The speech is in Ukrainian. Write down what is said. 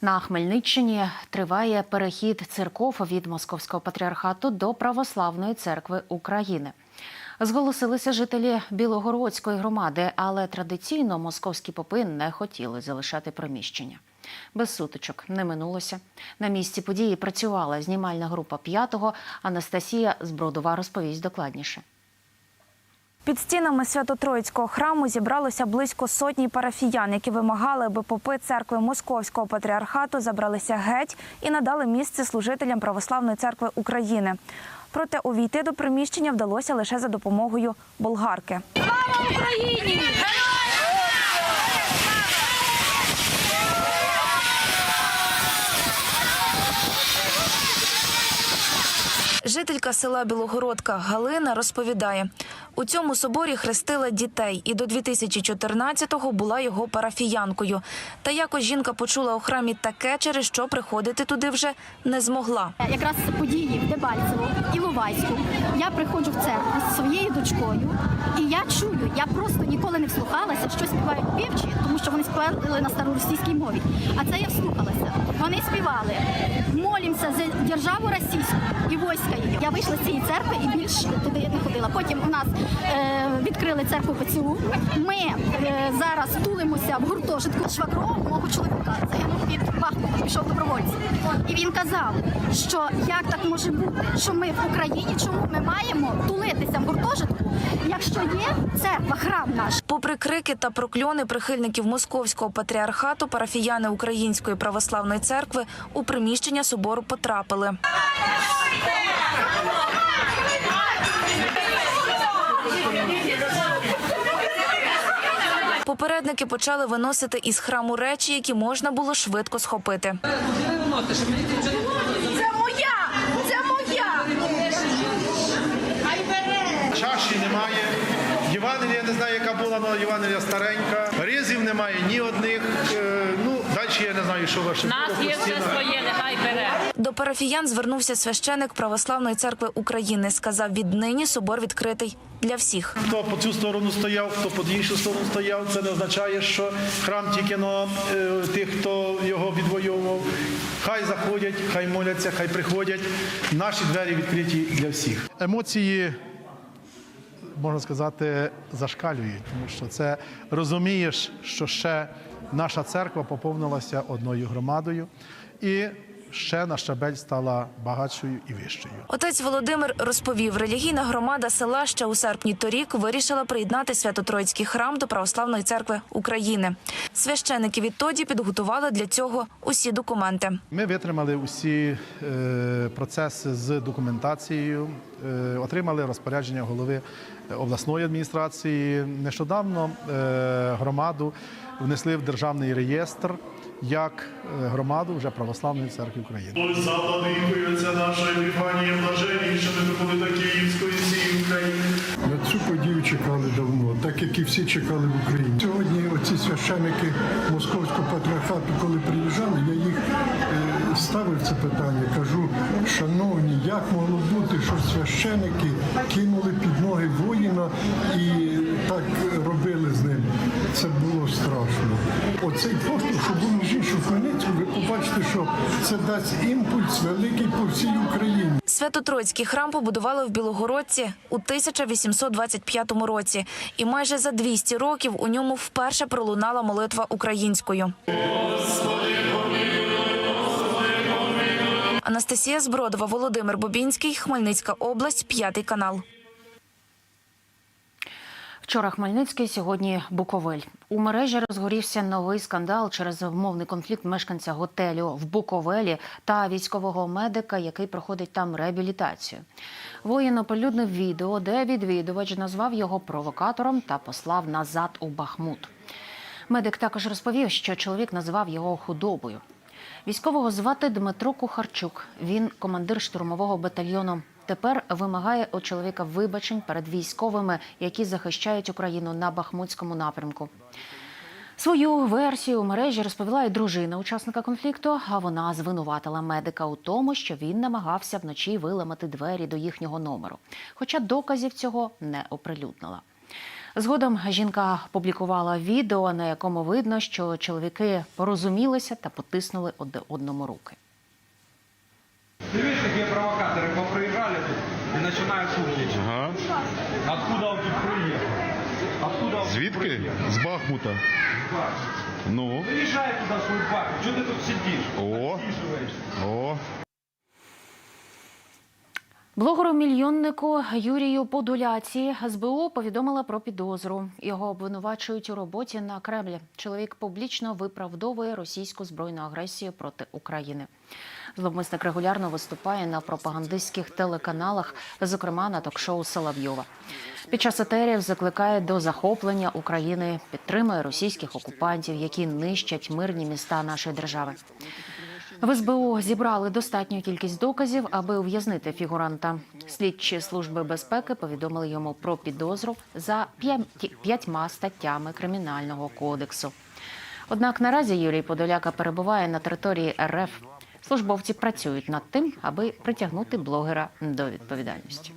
На Хмельниччині триває перехід церков від Московського патріархату до Православної церкви України. Зголосилися жителі Білогородської громади, але традиційно московські попи не хотіли залишати приміщення. Без сутичок не минулося. На місці події працювала знімальна група п'ятого. Анастасія Збродова розповість докладніше. Під стінами Свято-Троїцького храму зібралося близько сотні парафіян, які вимагали, аби попи церкви Московського патріархату забралися геть і надали місце служителям Православної церкви України. Проте увійти до приміщення вдалося лише за допомогою болгарки. Жителька села Білогородка Галина розповідає, у цьому соборі хрестила дітей і до 2014-го була його парафіянкою. Та якось жінка почула у храмі таке, через що приходити туди вже не змогла. якраз події в Дебальцево, Іловайську. Я приходжу в церкву зі своєю дочкою, і я чую, я просто ніколи не вслухалася, що співають півчі, тому що вони співали на староросійській мові. А це я вслухалася. Вони співали молімося за державу російську і війська. Я вийшла з цієї церкви і більш туди не ходила. Потім у нас е, відкрили церкву ПЦУ. Ми е, зараз тулимося в гуртожитку швагро мого чоловіка. Загинув під Бахмутом, пішов добровольцем. І він казав, що як так може бути, що ми в Україні, чому ми маємо тулитися в гуртожитку, якщо є церква, храм наш. Попри крики та прокльони прихильників московського патріархату, парафіяни Української православної церкви у приміщення собору потрапили. Попередники почали виносити із храму речі, які можна було швидко схопити. Це моя! Це моя! Чаші немає. Євангелія не знаю, яка була, але Євангелія старенька. Ризів немає ні одних. Е, Ну, далі я не знаю, що ваше. Нас є все своє, нехай бере. До парафіян звернувся священик Православної церкви України. Сказав, віднині собор відкритий для всіх. Хто по цю сторону стояв, хто по іншу сторону стояв, це не означає, що храм тільки на е, тих, хто його відвоював. Хай заходять, хай моляться, хай приходять. Наші двері відкриті для всіх. Емоції, можна сказати, зашкалюють, тому що це розумієш, що ще наша церква поповнилася одною громадою і ще на щабель стала багатшою і вищою. Отець Володимир розповів, релігійна громада села ще у серпні торік вирішила приєднати Свято-Троїцький храм до Православної церкви України. Священики відтоді підготували для цього усі документи. Ми витримали усі е, процеси з документацією, е, отримали розпорядження голови обласної адміністрації. Нещодавно е, громаду внесли в державний реєстр як е, громаду вже Православної церкви України. Ось за це наша Епіфанія блаженніша, ми приходить до Київської всієї України. На цю подію чекали давно, так як і всі чекали в Україні. Сьогодні оці священики Московського патріархату, коли приїжджали, я їх е, ставив це питання. Кажу, шановні, як могло бути, що священики кинули під ноги воїна і так робили з ним. Це було страшно. Оцей поштовх, що був між іншим ви побачите, що це дасть імпульс великий по всій Україні. Свято-Троїцький храм побудували в Білогородці у 1825 році, і майже за 200 років у ньому вперше пролунала молитва українською. Анастасія Збродова, Володимир Бобінський, Хмельницька область, п'ятий канал. Вчора Хмельницький, сьогодні Буковель. У мережі розгорівся новий скандал через вмовний конфлікт мешканця готелю в Буковелі та військового медика, який проходить там реабілітацію. Воїн оприлюднив відео, де відвідувач назвав його провокатором та послав назад у Бахмут. Медик також розповів, що чоловік називав його худобою. Військового звати Дмитро Кухарчук. Він командир штурмового батальйону. Тепер вимагає у чоловіка вибачень перед військовими, які захищають Україну на Бахмутському напрямку. Свою версію мережі розповіла і дружина учасника конфлікту. А вона звинуватила медика у тому, що він намагався вночі виламати двері до їхнього номеру. Хоча доказів цього не оприлюднила. Згодом жінка публікувала відео, на якому видно, що чоловіки порозумілися та потиснули одне одному руки. Какие провокаторы поприезжали и умничать. Ага. Откуда он тут приехал? Откуда он тут Звідки? приехал? З Бахмута. Ну. Приезжай туда свой бак. Что ты тут сидишь? О. Отсиживаешься. О. Блогеру-мільйоннику Юрію Подоляці СБУ повідомила про підозру. Його обвинувачують у роботі на Кремлі. Чоловік публічно виправдовує російську збройну агресію проти України. Зловмисник регулярно виступає на пропагандистських телеканалах, зокрема на ток-шоу Соловйова. Під час етерів закликає до захоплення України, підтримує російських окупантів, які нищать мирні міста нашої держави. В СБУ зібрали достатню кількість доказів, аби ув'язнити фігуранта. Слідчі служби безпеки повідомили йому про підозру за п'ятьма статтями кримінального кодексу. Однак наразі Юрій Подоляка перебуває на території РФ. Службовці працюють над тим, аби притягнути блогера до відповідальності.